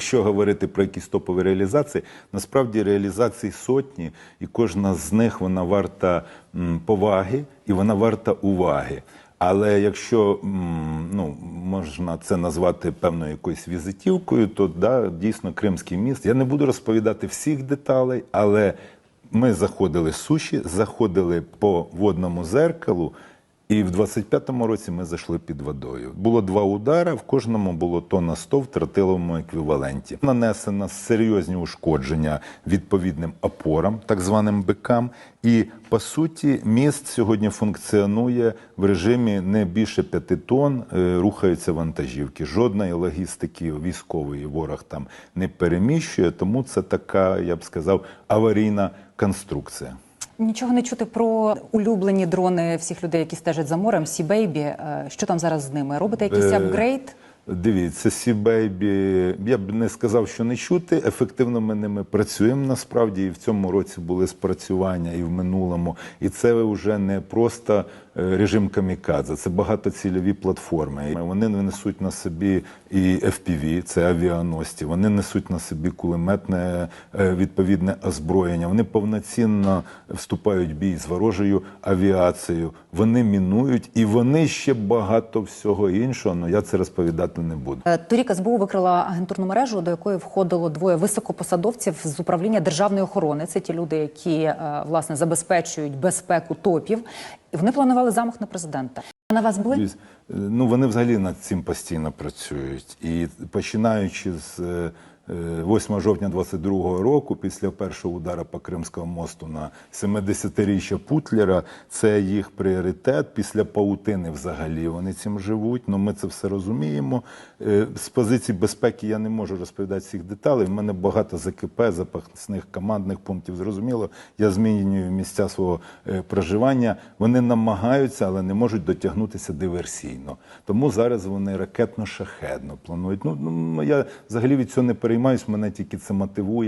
якщо говорити про якісь топові реалізації, насправді реалізацій сотні, і кожна з них вона варта поваги і вона варта уваги. Але якщо ну, можна це назвати певною якоюсь візитівкою, то да, дійсно Кримський міст. Я не буду розповідати всіх деталей, але ми заходили суші, заходили по водному зеркалу, і в 25-му році ми зайшли під водою. Було два удари, в кожному було тонна 100 в тротиловому еквіваленті. Нанесено серйозні ушкодження відповідним опорам, так званим бикам. І по суті, міст сьогодні функціонує в режимі не більше п'яти тонн, е, рухаються вантажівки. Жодної логістики військової ворог там не переміщує, тому це така, я б сказав, аварійна конструкція. Нічого не чути про улюблені дрони всіх людей, які стежать за морем. Сі Бейбі. Що там зараз з ними? Робите якийсь Е, апгрейд? Дивіться, Сі-Бейбі, я б не сказав, що не чути. Ефективно ми ними працюємо насправді. І в цьому році були спрацювання, і в минулому. І це вже не просто е, режим камікадзе, це багатоцільові платформи. Вони несуть на собі і FPV, це авіаносці, вони несуть на собі кулеметне е, відповідне озброєння. Вони повноцінно вступають в бій з ворожою авіацією. Вони мінують, і вони ще багато всього іншого. але я це розповідати не буду. Е, Торік СБУ викрила агентурну мережу, до якої входило двоє високопосадовців з управління державної охорони. Це ті люди, які е, власне забезпечують безпеку топів. І вони планували замах на президента. На вас були? Е, Ну, вони взагалі над цим постійно працюють. І починаючи з 8 жовтня 22 року, після першого удару по Кримському мосту на 70-річчя Путлера, це їх пріоритет. Після паутини взагалі вони цим живуть. Ну, ми це все розуміємо. Е, З позиції безпеки я не можу розповідати всіх деталей. У мене багато ЗКП, запасних командних пунктів. Зрозуміло, я змінюю місця свого е, проживання. Вони намагаються, але не можуть дотягнутися диверсійно. Тому зараз вони ракетно-шахедно планують. Ну, ну я взагалі від цього не переймаюсь, мене тільки це мотивує.